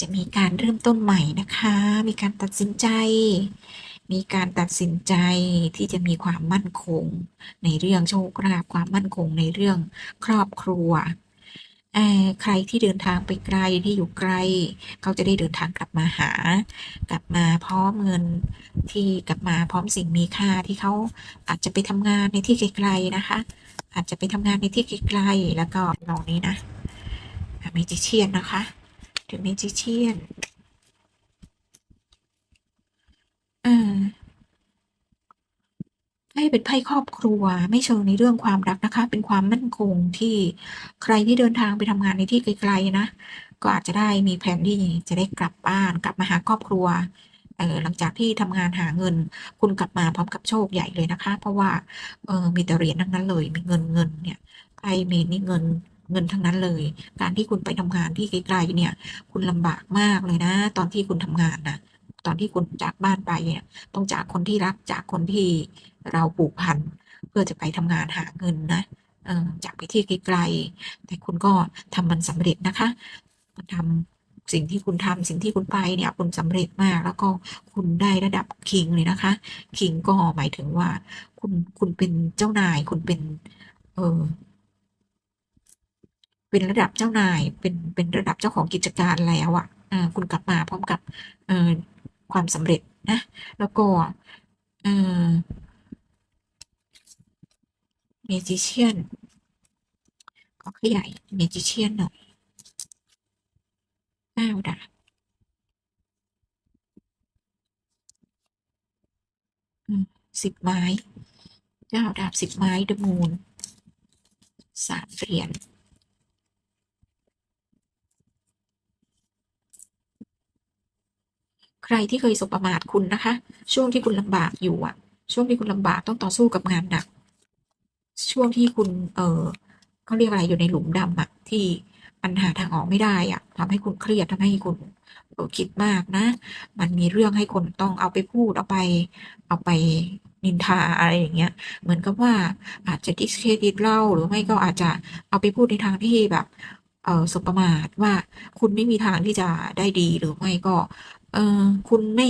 จะมีการเริ่มต้นใหม่นะคะ มีการตัดสินใจ มีการตัดสินใจที่จะมีความมั่นคง ในเรื่องโชคลาภความมั่นคงในเรื่องครอบครัวใครที่เดินทางไปไกลที่อยู่ไกล เขาจะได้เดินทางกลับมาหา กลับมาพร้อมเงินที่กลับมาพร้อมสิ่งมีค่าที่เขาอาจจะไปทำงานในที่ไกลๆนะคะ อาจจะไปทำงานในที่ไกลๆแล้วก็ลองนี้นะเมจิเชียนนะคะ ถึงเมจิเชียนอ่าไพ่เป็นไพ่ครอบครัว ไม่เชิงในเรื่องความรักนะคะ เป็นความมั่นคงที่ใครที่เดินทางไปทำงานในที่ไกลๆนะ ก็อาจจะได้มีแผนที่จะได้กลับบ้าน กลับมาหาครอบครัวเออหลังจากที่ทำงานหาเงิน คุณกลับมาพร้อมกับโชคใหญ่เลยนะคะ เพราะว่าเออมีแต่เหรียญทั้งนั้นเลย มีเงินเงินเนี่ยไพ่เมนนี่เงิน เงินทั้งนั้นเลย การที่คุณไปทำงานที่ไกลๆเนี่ย คุณลำบากมากเลยนะ ตอนที่คุณทำงานนะตอนที่คุณจากบ้านไปเนี่ยต้องจากคนที่รักจากคนที่เราผูกพันเพื่อจะไปทำงานหาเงินนะจากไปที่ไกลๆแต่คุณก็ทำมันสำเร็จนะคะคุณทำสิ่งที่คุณทำสิ่งที่คุณไปเนี่ยคุณสำเร็จมาก แล้วก็คุณได้ระดับคิงเลยนะคะคิงก็หมายถึงว่า คุณคุณเป็นเจ้านายคุณเป็น เออ เป็นระดับเจ้านาย เป็นเป็นระดับเจ้าของกิจการแล้วอะ่ะคุณกลับมาพร้อมกับความสำเร็จนะ แล้วก็เมจิเชียนก็ขยายเมจิเชียนหน่อยเก้าดาบสิบไม้เก้าดาบสิบไม้เดมูนสามเหรียญ ใค รที่เคยสบประมาทคุณนะคะ ช่วงที่คุณลำบากอยู่อะช่วงที่คุณลำบากต้องต่อสู้กับงานหนัก ช่วงที่คุณ เออเขาเรียกอะไรอยู่ในหลุมดำอะที่ปัญหาทางออกไม่ได้อะทำให้คุณเครียดทำให้คุณออคิดมากนะ มันมีเรื่องให้คนต้องเอาไปพูดเอาไป เอาไปนินทาอะไรอย่างเงี้ย เหมือนกับว่าอาจจะดิสเครดิตเราหรือไม่ก็อาจจะเอาไปพูดในทางที่แบบเออสบประมาทว่าคุณไม่มีทางที่จะได้ดีหรือไม่ก็ เออคุณไม่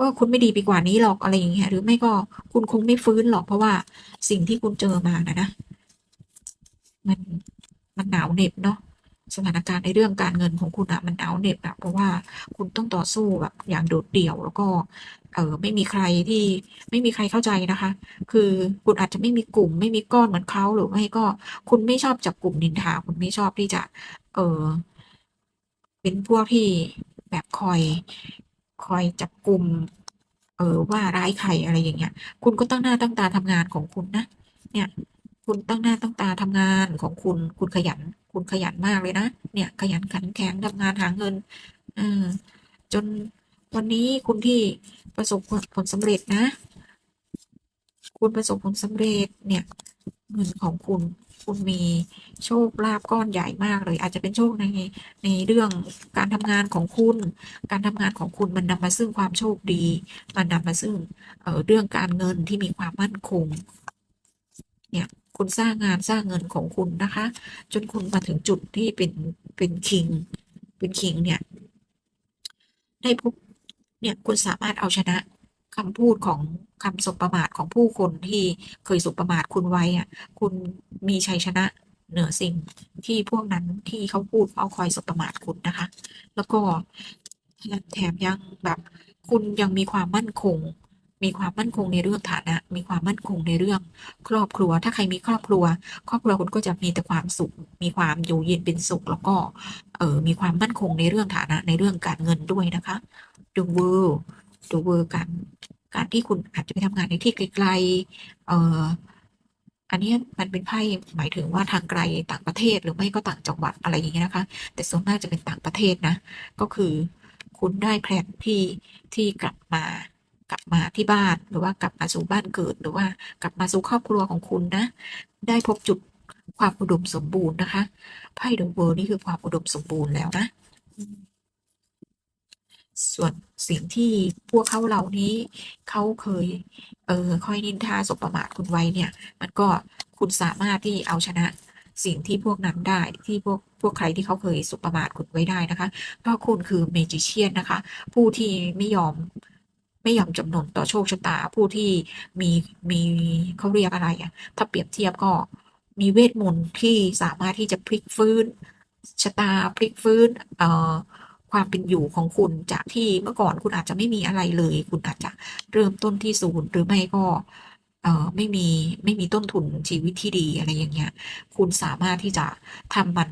ว่าคุณไม่ดีไปกว่านี้หรอกอะไรอย่างเงี้ย หรือไม่ก็คุณคงไม่ฟื้นหรอกเพราะว่าสิ่งที่คุณเจอมานะนะมันมันหนาวเหน็บเนาะสถานการณ์ในเรื่องการเงินของคุณอะมันหนาวเหน็บอะเพราะว่าคุณต้องต่อสู้แบบอย่างโดดเดี่ยวแล้วก็ เออไม่มีใครที่ไม่มีใครเข้าใจนะคะ คือคุณอาจจะไม่มีกลุ่ม ไม่มีก้อนเหมือนเขาหรือไม่ก็ คุณไม่ชอบจับกลุ่มนินทาคุณไม่ชอบที่จะ เออเป็นพวกที่ แบบคอยคอยจับกลุ่มเออว่าร้ายใครอะไรอย่างเงี้ย คุณก็ตั้งหน้าตั้งตาทำงานของคุณนะ เนี่ย คุณตั้งหน้าตั้งตาทำงานของคุณ คุณขยัน คุณขยันมากเลยนะ เนี่ย ขยันขันแข็งทำงานหาเงินเออจนวันนี้คุณที่ประสบผลสำเร็จนะ คุณประสบผลสำเร็จเนี่ย เงินของคุณ คุณมีโชคลาภก้อนใหญ่มากเลย อาจจะเป็นโชคในในเรื่องการทำงานของคุณ การทำงานของคุณมันนำมาซึ่งความโชคดี มันนำมาซึ่งเเรื่องการเงินที่มีความมั่นคง เนี่ยคุณสร้างงานสร้างเงินของคุณนะคะ จนคุณมาถึงจุดที่เป็นเป็นคิง เป็นคิงเนี่ย ได้พบเนี่ยคุณสามารถเอาชนะ คำพูดของคำสบประมาทของผู้คนที่เคยสบประมาทคุณไว้อะคุณมีชัยชนะเหนือสิ่งที่พวกนั้นที่เขาพูดเอาคอยสบประมาทคุณนะคะ แล้วก็แถมยังแบบคุณยังมีความมั่นคง มีความมั่นคงในเรื่องฐานะ มีความมั่นคงในเรื่อง ครอบครัว ถ้าใครมีครอบครัว ครอบครัวคุณก็จะมีแต่ความสุข มีความอยู่เย็นเป็นสุข แล้วก็ เออมีความมั่นคงในเรื่องฐานะ ในเรื่องการเงินด้วยนะคะดูเวอร์ ดูเวอร์การการที่คุณอาจจะไปทำงานในที่ไกลๆเอ่ออันนี้มันเป็นไพ่หมายถึงว่าทางไกลต่างประเทศหรือไม่ก็ต่างจังหวัดอะไรอย่างเงี้ยนะคะ แต่ส่วนมากจะเป็นต่างประเทศนะ ก็คือคุณได้แพลนที่ที่กลับมากลับมาที่บ้านหรือว่ากลับมาสู่บ้านเกิดหรือว่ากลับมาสู่ครอบครัวของคุณนะ ได้พบจุดความอุดมสมบูรณ์นะคะไพ่เดอะเวิร์นี่คือความอุดมสมบูรณ์แล้วนะ ส่วนสิ่งที่พวกเขาเหล่านี้เขาเคย เออคอยนินทาสบประมาทคุณไว้เนี่ย มันก็คุณสามารถที่เอาชนะสิ่งที่พวกนั้นได้ที่พวกพวกใครที่เขาเคยสุประมาทคุณไว้ได้นะคะเพราะคุณคือเมจิเชียนนะคะ ผู้ที่ไม่ยอมไม่ยอมจำนนต่อโชคชะตาผู้ที่มีมีเขาเรียกอะไรอะถ้าเปรียบเทียบก็มีเวทมนต์ที่สามารถที่จะพลิกฟื้นชะตาพลิกฟื้น เอ่อ ความเป็นอยู่ของคุณจากที่เมื่อก่อนคุณอาจจะไม่มีอะไรเลย คุณอาจจะเริ่มต้นที่ศูนย์หรือไม่ก็เออไม่มีไม่มีต้นทุนชีวิตที่ดีอะไรอย่างเงี้ย คุณสามารถที่จะทำมัน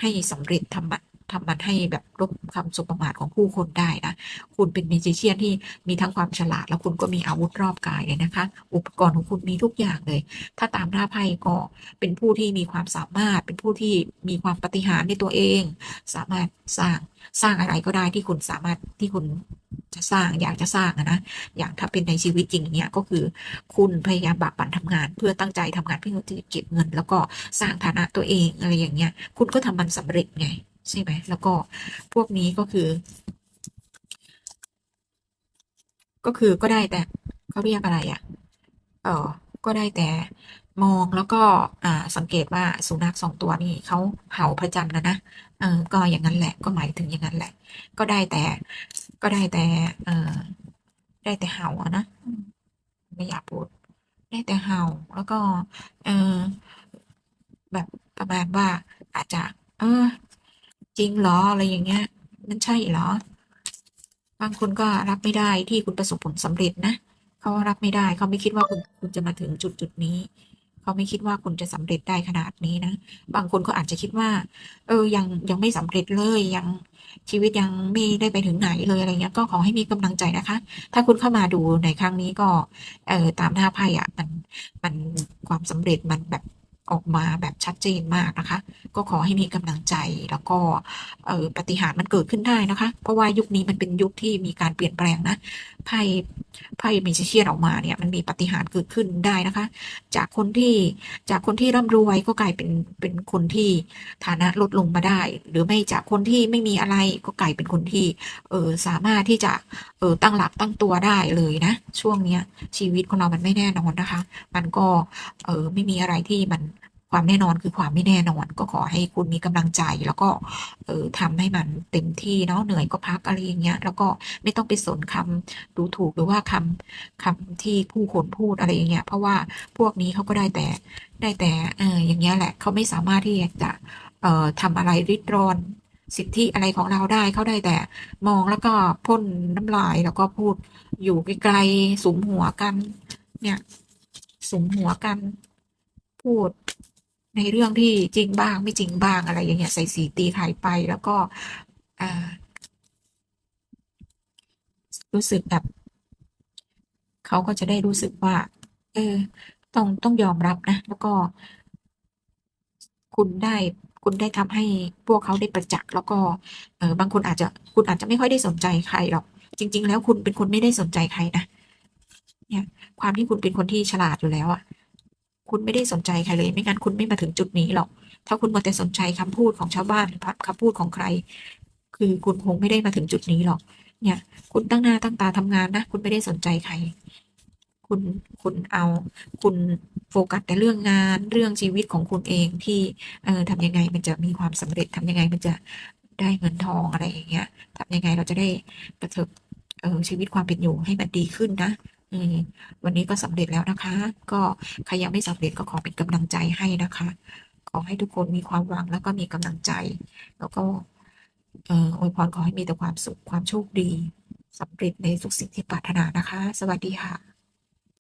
ให้สำเร็จทำมัน ทำมันให้แบบลบคำสบประมาทของผู้คนได้นะ คุณเป็นเมจิเชียนที่มีทั้งความฉลาด แล้วคุณก็มีอาวุธรอบกายเลยนะคะ อุปกรณ์ของคุณมีทุกอย่างเลย ถ้าตามหน้าไพ่ก็เป็นผู้ที่มีความสามารถ เป็นผู้ที่มีความปฏิหารในตัวเอง สามารถสร้างสร้างอะไรก็ได้ที่คุณสามารถที่คุณ จะสร้างอยากจะสร้างอะนะอย่างถ้าเป็นในชีวิตจริงเนี่ยก็คือคุณพยายามบากบั่นทำงาน เพื่อตั้งใจทำงานเพื่อที่จะเก็บเงิน แล้วก็สร้างฐานะตัวเองอะไรอย่างเงี้ย คุณก็ทำมันสำเร็จไงใช่ไหมแล้วก็พวกนี้ก็คือ ก็คือก็ได้แต่เขาเรียกอะไรอะ่ะเออก็ได้แต่มองแล้วก็อ่าสังเกตว่าสุนัขสองตัวนี้เขาเห่าพระจันทร์นะนะเออก็อย่างนั้นแหละก็หมายถึงอย่างนั้นแหละ ก็ได้แต่ ก็ได้แต่ เออได้แต่เห่าอะนะไม่อยากพูด ได้แต่เห่าแล้วก็ เออแบบประมาณว่าอาจจะ เออ จริงเหรออะไรอย่างเงี้ย มันใช่เหรอ บางคนก็รับไม่ได้ที่คุณประสบผลสำเร็จนะเขารับไม่ได้เขาไม่คิดว่าคุณคุณจะมาถึงจุดจุดนี้ เขาไม่คิดว่าคุณจะสำเร็จได้ขนาดนี้นะ บางคนก็อาจจะคิดว่า เออ ยังยังไม่สำเร็จเลยยังชีวิตยังไม่ได้ไปถึงไหนเลยอะไรเงี้ย ก็ขอให้มีกำลังใจนะคะ ถ้าคุณเข้ามาดูในครั้งนี้ก็ เออตามหน้าไพ่อะมันมันความสำเร็จมันแบบออกมาแบบชัดเจนมากนะคะ ก็ขอให้มีกำลังใจแล้วก็เออปฏิหารมันเกิดขึ้นได้นะคะ เพราะว่ายุคนี้มันเป็นยุคที่มีการเปลี่ยนแปลงนะ ไพ่ไพ่เมจิเชียนออกมาเนี่ยมันมีปาฏิหาริย์เกิดขึ้นได้นะคะ จากคนที่จากคนที่ร่ำรวยก็กลายเป็นเป็นคนที่ฐานะลดลงมาได้ หรือไม่จากคนที่ไม่มีอะไรก็กลายเป็นคนที่เออสามารถที่จะเออตั้งหลักตั้งตัวได้เลยนะ ช่วงเนี้ยชีวิตของเรามันไม่แน่นอนนะคะ มันก็เออไม่มีอะไรที่มัน ความแน่นอนคือความไม่แน่นอน ก็ขอให้คุณมีกำลังใจแล้วก็เออทำให้มันเต็มที่เนาะเหนื่อยก็พักอะไรอย่างเงี้ย แล้วก็ไม่ต้องไปสนคำดูถูกหรือว่าคำคำที่ผู้คนพูดอะไรอย่างเงี้ยเพราะว่าพวกนี้เขาก็ได้แต่ได้แต่เอออย่างเงี้ยแหละเขาไม่สามารถที่จะเอ่อทำอะไรริดรอนสิทธิอะไรของเราได้เขาได้แต่มองแล้วก็พ่นน้ำลายแล้วก็พูดอยู่ไกลๆสุมหัวกัน เนี่ยสุมหัวกัน พูด ในเรื่องที่จริงบ้างไม่จริงบ้างอะไรอย่างเงี้ยใส่สีตีไข่ไปแล้วก็รู้สึกแบบ เขาก็จะได้รู้สึกว่า เออ ต้องต้องยอมรับนะ แล้วก็ คุณได้คุณได้ทำให้พวกเขาได้ประจักษ์แล้วก็เออบางคนอาจจะคุณอาจจะไม่ค่อยได้สนใจใครหรอก จริง ๆ แล้วคุณเป็นคนไม่ได้สนใจใครนะเนี่ย ความที่คุณเป็นคนที่ฉลาดอยู่แล้วอะ คุณไม่ได้สนใจใครเลย ไม่งั้นคุณไม่มาถึงจุดนี้หรอก ถ้าคุณมัวแต่สนใจคำพูดของชาวบ้านหรือคำพูดของใคร คือคุณคงไม่ได้มาถึงจุดนี้หรอก เนี่ย คุณตั้งหน้าตั้งตาทำงานนะ คุณไม่ได้สนใจใคร คุณคุณเอา คุณโฟกัสแต่เรื่องงานเรื่องชีวิตของคุณเองที่เออทำยังไงมันจะมีความสำเร็จทำยังไงมันจะได้เงินทองอะไรอย่างเงี้ยทำยังไงเราจะได้กระเถิบเออชีวิตความเป็นอยู่ให้มันดีขึ้นนะ วันนี้ก็สำเร็จแล้วนะคะ ก็ใครยังไม่สำเร็จก็ขอเป็นกำลังใจให้นะคะ ขอให้ทุกคนมีความหวังแล้วก็มีกำลังใจ แล้วก็เอ่ออวยพรขอให้มีแต่ความสุขความโชคดีสำเร็จในทุกสิ่งที่ปรารถนานะคะ สวัสดีค่ะ